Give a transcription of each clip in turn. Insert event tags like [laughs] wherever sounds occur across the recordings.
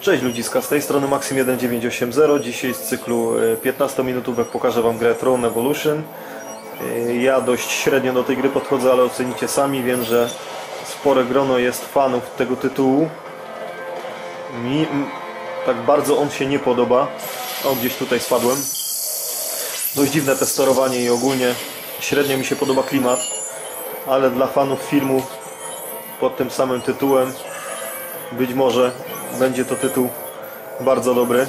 Cześć ludziska, z tej strony Maxim1980. Dzisiaj z cyklu 15-minutówek pokażę Wam grę Throne Evolution. E, Ja dość średnio do tej gry podchodzę, ale ocenicie sami. Wiem, że spore grono jest fanów tego tytułu. Mi tak bardzo on się nie podoba. O, gdzieś tutaj spadłem. Dość dziwne te sterowanie i ogólnie średnio mi się podoba klimat, ale dla fanów filmu pod tym samym tytułem być może będzie to tytuł bardzo dobry.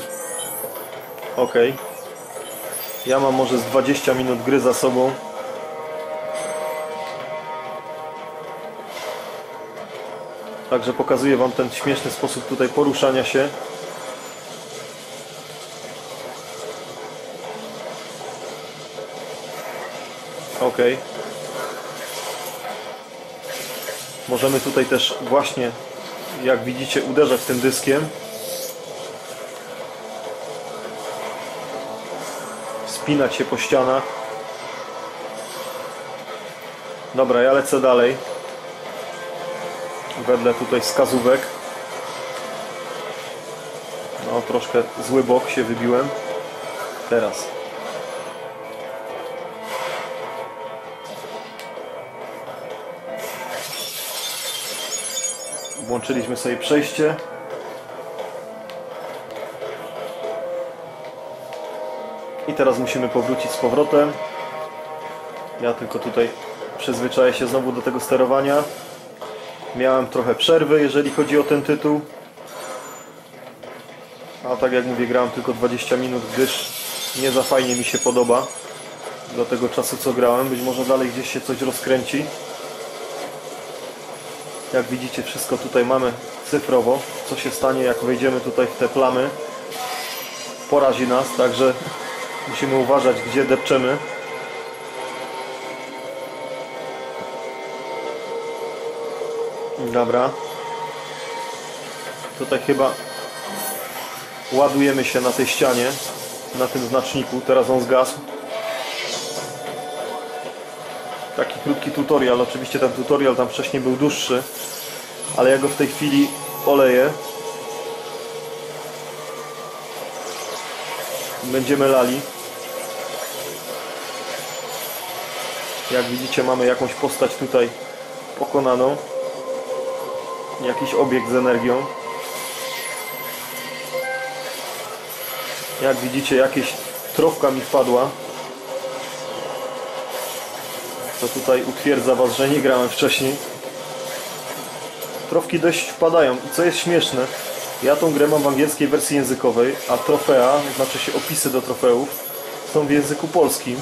Ok. Ja mam może z 20 minut gry za sobą. Także pokazuję Wam ten śmieszny sposób tutaj poruszania się. Ok. Możemy tutaj też właśnie, jak widzicie, uderzać tym dyskiem. Spinać się po ścianach. Dobra, ja lecę dalej. Wedle tutaj wskazówek. No, troszkę zły bok się wybiłem. Teraz. Włączyliśmy sobie przejście. I teraz musimy powrócić z powrotem. Ja tylko tutaj przyzwyczaję się znowu do tego sterowania. Miałem trochę przerwy, jeżeli chodzi o ten tytuł. A tak jak mówię, grałem tylko 20 minut, gdyż nie za fajnie mi się podoba do tego czasu co grałem. Być może dalej gdzieś się coś rozkręci. Jak widzicie wszystko tutaj mamy cyfrowo. Co się stanie jak wejdziemy tutaj w te plamy porazi nas, także musimy uważać gdzie depczemy. Dobra. Tutaj chyba ładujemy się na tej ścianie, na tym znaczniku. Teraz on zgasł. Taki krótki tutorial. Oczywiście ten tutorial tam wcześniej był dłuższy, ale ja go w tej chwili oleję. Będziemy lali. Jak widzicie mamy jakąś postać tutaj pokonaną. Jakiś obiekt z energią. Jak widzicie jakieś trofka mi wpadła. To tutaj utwierdza Was, że nie grałem wcześniej. Trofki dość wpadają. I co jest śmieszne, ja tą grę mam w angielskiej wersji językowej, a trofea, znaczy się opisy do trofeów, są w języku polskim.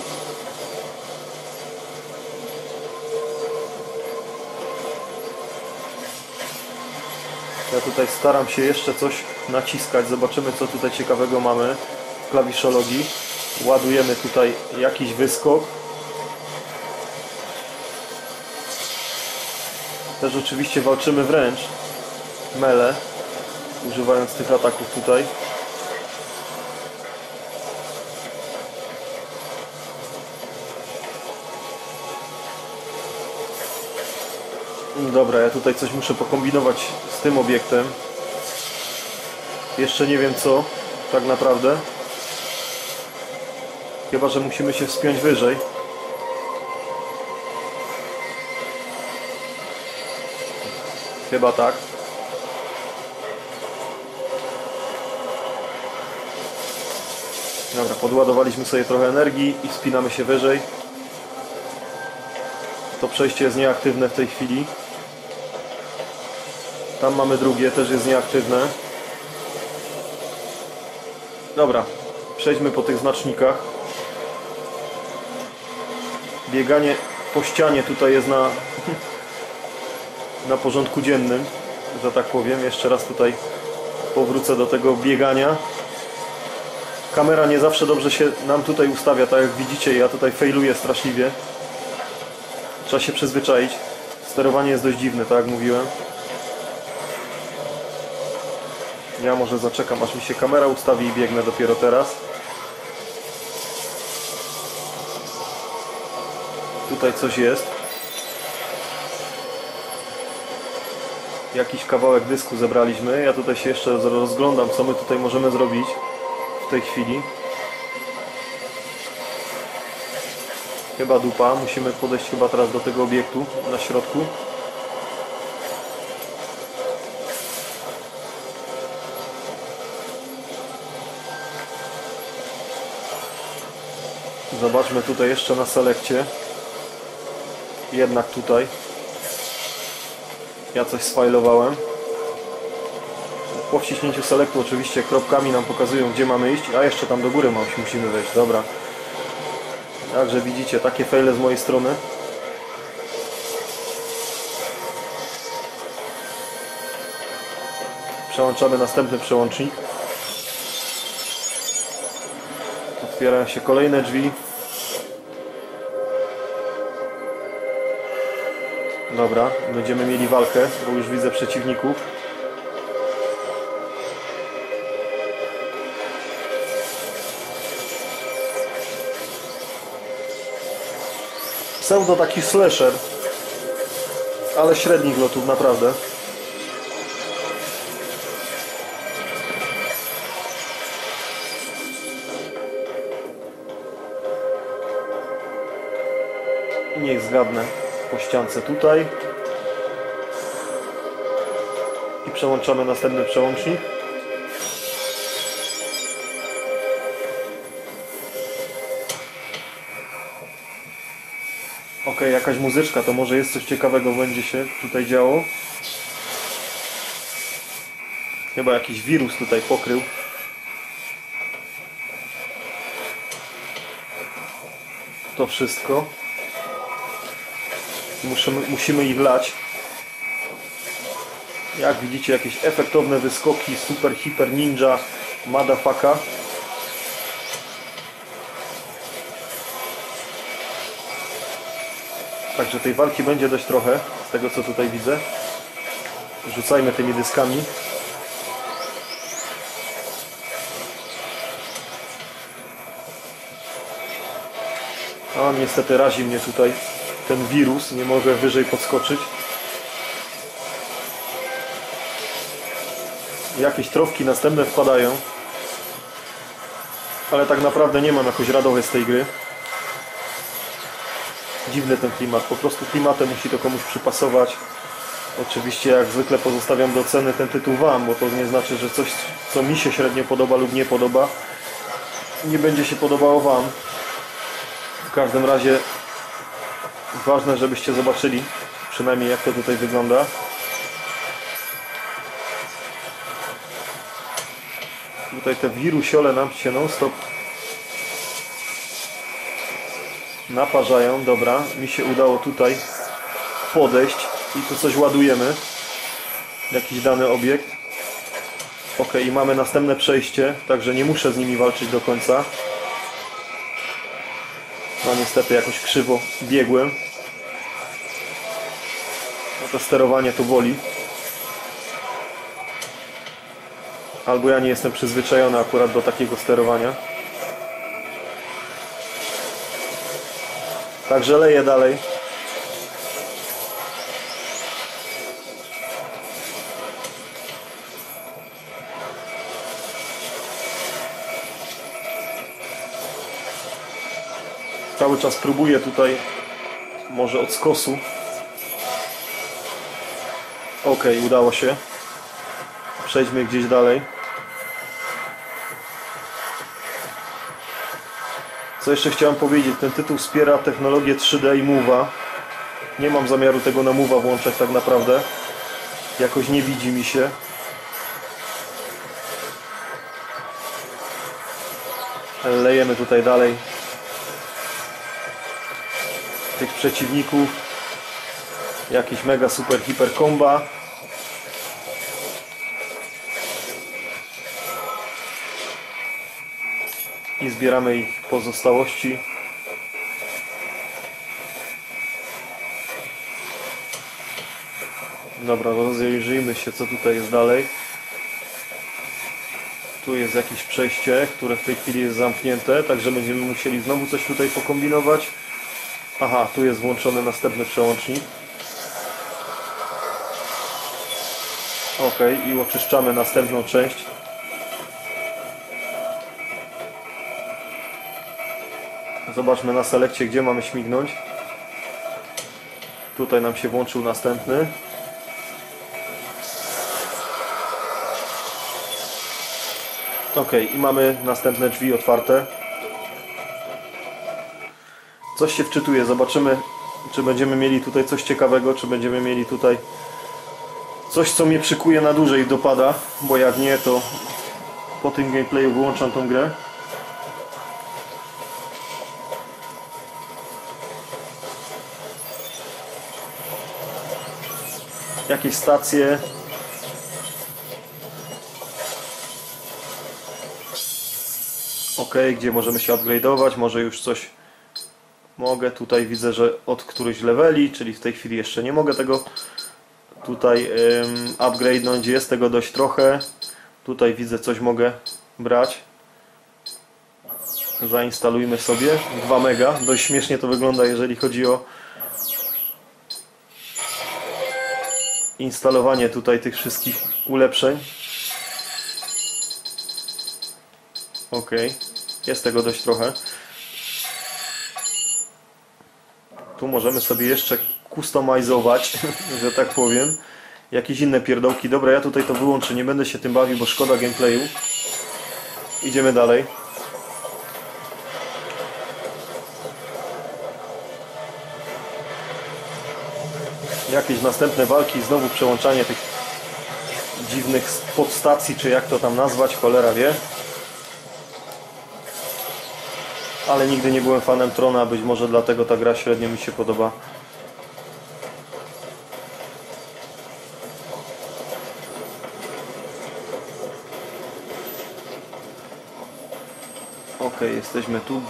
Ja tutaj staram się jeszcze coś naciskać. Zobaczymy co tutaj ciekawego mamy w klawiszologii. Ładujemy tutaj jakiś wyskok. Też oczywiście walczymy wręcz. Mele. Używając tych ataków tutaj. Dobra, ja tutaj coś muszę pokombinować z tym obiektem. Jeszcze nie wiem co, tak naprawdę. Chyba, że musimy się wspiąć wyżej. Chyba tak. Dobra, podładowaliśmy sobie trochę energii i wspinamy się wyżej. To przejście jest nieaktywne w tej chwili. Tam mamy drugie, też jest nieaktywne. Dobra, przejdźmy po tych znacznikach. Bieganie po ścianie tutaj jest na, na porządku dziennym, że tak powiem. Jeszcze raz tutaj powrócę do tego biegania. Kamera nie zawsze dobrze się nam tutaj ustawia, tak jak widzicie, ja tutaj failuję straszliwie. Trzeba się przyzwyczaić. Sterowanie jest dość dziwne, tak jak mówiłem. Ja może zaczekam, aż mi się kamera ustawi i biegnę dopiero teraz. Tutaj coś jest. Jakiś kawałek dysku zebraliśmy. Ja tutaj się jeszcze rozglądam, co my tutaj możemy zrobić w tej chwili. Chyba dupa. Musimy podejść chyba teraz do tego obiektu na środku. Zobaczmy tutaj jeszcze na selekcie. Jednak tutaj. Ja coś sfajlowałem. Po wciśnięciu selektu oczywiście kropkami nam pokazują gdzie mamy iść, a jeszcze tam do góry musimy wejść, dobra. Także widzicie, takie fejle z mojej strony. Przełączamy następny przełącznik. Otwierają się kolejne drzwi. Dobra, będziemy mieli walkę, bo już widzę przeciwników. Pseudo taki slasher, ale średnich lotów naprawdę. Niech zgadnę po ściance tutaj i przełączamy następny przełącznik. Ok, jakaś muzyczka, to może jest coś ciekawego będzie się tutaj działo. Chyba jakiś wirus tutaj pokrył. To wszystko. Musimy, musimy ich lać. Jak widzicie, jakieś efektowne wyskoki, super, hiper, ninja, madafaka. Także tej walki będzie dość trochę, z tego co tutaj widzę. Rzucajmy tymi dyskami. A niestety razi mnie tutaj ten wirus, nie mogę wyżej podskoczyć. Jakieś trofki następne wpadają. Ale tak naprawdę nie mam jakoś radowy z tej gry. Dziwny ten klimat, po prostu klimatem musi to komuś przypasować. Oczywiście jak zwykle pozostawiam do oceny ten tytuł Wam, bo to nie znaczy, że coś co mi się średnio podoba lub nie podoba nie będzie się podobało Wam. W każdym razie ważne, żebyście zobaczyli przynajmniej jak to tutaj wygląda. Tutaj te wirusiole nam się non stop naparzają. Dobra, mi się udało tutaj podejść i tu coś ładujemy. Jakiś dany obiekt. Ok, i mamy następne przejście, także nie muszę z nimi walczyć do końca. Niestety jakoś krzywo biegłem. No to sterowanie to boli. Albo ja nie jestem przyzwyczajony akurat do takiego sterowania. Także leję dalej. Czas próbuję tutaj może od skosu. Ok, udało się. Przejdźmy gdzieś dalej. Co jeszcze chciałem powiedzieć, ten tytuł wspiera technologię 3D i Move'a. Nie mam zamiaru tego na Move'a włączać tak naprawdę. Jakoś nie widzi mi się. Lejemy tutaj dalej tych przeciwników. Jakiś mega super hiper komba. I zbieramy ich pozostałości. Dobra, rozejrzyjmy się co tutaj jest dalej. Tu jest jakieś przejście, które w tej chwili jest zamknięte, także będziemy musieli znowu coś tutaj pokombinować. Aha, tu jest włączony następny przełącznik. Ok, i oczyszczamy następną część. Zobaczmy na selekcie, gdzie mamy śmignąć. Tutaj nam się włączył następny. Ok, i mamy następne drzwi otwarte. Coś się wczytuje, zobaczymy czy będziemy mieli tutaj coś ciekawego, czy będziemy mieli tutaj coś co mnie przykuje na dłużej dopada, bo jak nie to po tym gameplayu wyłączam tą grę. Jakieś stacje. Ok, gdzie możemy się upgrade'ować, może już coś mogę. Tutaj widzę, że od któryś leveli, czyli w tej chwili jeszcze nie mogę tego tutaj um, upgrade'nąć. Jest tego dość trochę. Tutaj widzę coś mogę brać. Zainstalujmy sobie 2 mega. Dość śmiesznie to wygląda, jeżeli chodzi o instalowanie tutaj tych wszystkich ulepszeń. Ok, jest tego dość trochę. Tu możemy sobie jeszcze kustomizować, [laughs] że tak powiem. Jakieś inne pierdołki. Dobra, ja tutaj to wyłączę, nie będę się tym bawił, bo szkoda gameplayu. Idziemy dalej. Jakieś następne walki, znowu przełączanie tych dziwnych podstacji, czy jak to tam nazwać, cholera wie. Ale nigdy nie byłem fanem Trona, być może dlatego ta gra średnio mi się podoba. Ok, jesteśmy tu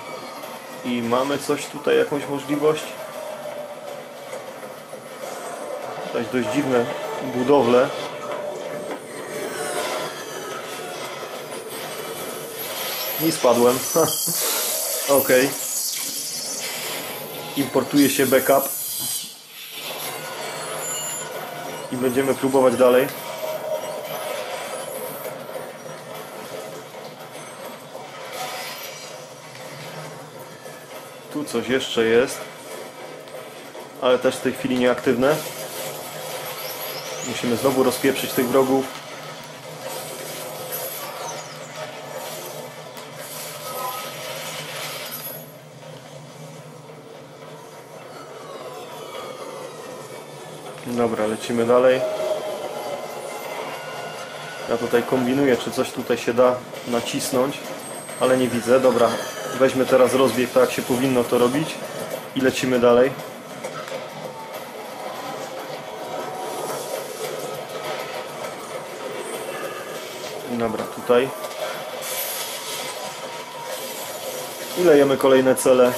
i mamy coś tutaj, jakąś możliwość. Tutaj dość dziwne budowle. I spadłem. [laughs] Ok. Importuje się backup. I będziemy próbować dalej. Tu coś jeszcze jest. Ale też w tej chwili nieaktywne. Musimy znowu rozpieprzyć tych wrogów. Dobra, lecimy dalej. Ja tutaj kombinuję, czy coś tutaj się da nacisnąć, ale nie widzę. Dobra, weźmy teraz rozbieg, tak jak się powinno to robić i lecimy dalej. Dobra, tutaj. I lejemy kolejne cele.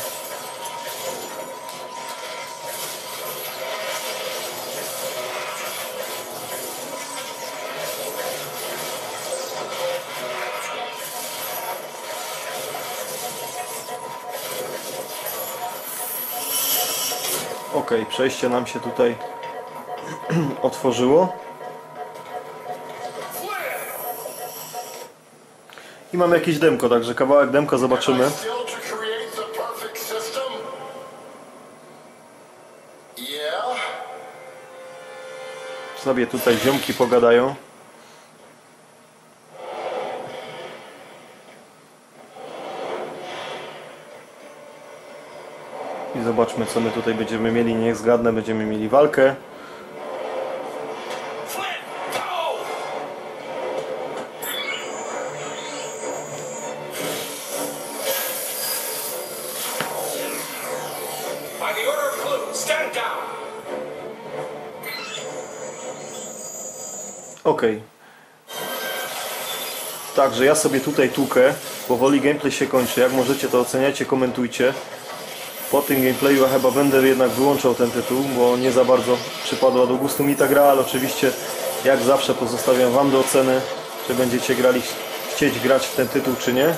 Przejście nam się tutaj [clears throat] otworzyło. I mamy jakieś demko, także kawałek demka zobaczymy. Sobie tutaj ziomki pogadają. Zobaczmy co my tutaj będziemy mieli. Niech zgadnę, będziemy mieli walkę. Ok. Także ja sobie tutaj tłukę. Powoli gameplay się kończy. Jak możecie to oceniajcie, komentujcie. Po tym gameplayu ja chyba będę jednak wyłączał ten tytuł, bo nie za bardzo przypadła do gustu mi ta gra, ale oczywiście jak zawsze pozostawiam Wam do oceny, czy będziecie grali, chcieć grać w ten tytuł, czy nie.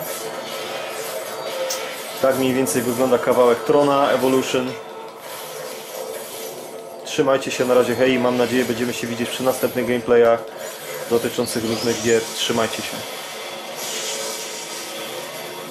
Tak mniej więcej wygląda kawałek Trona Evolution. Trzymajcie się na razie, hej, mam nadzieję będziemy się widzieć przy następnych gameplayach. dotyczących różnych gier. Trzymajcie się.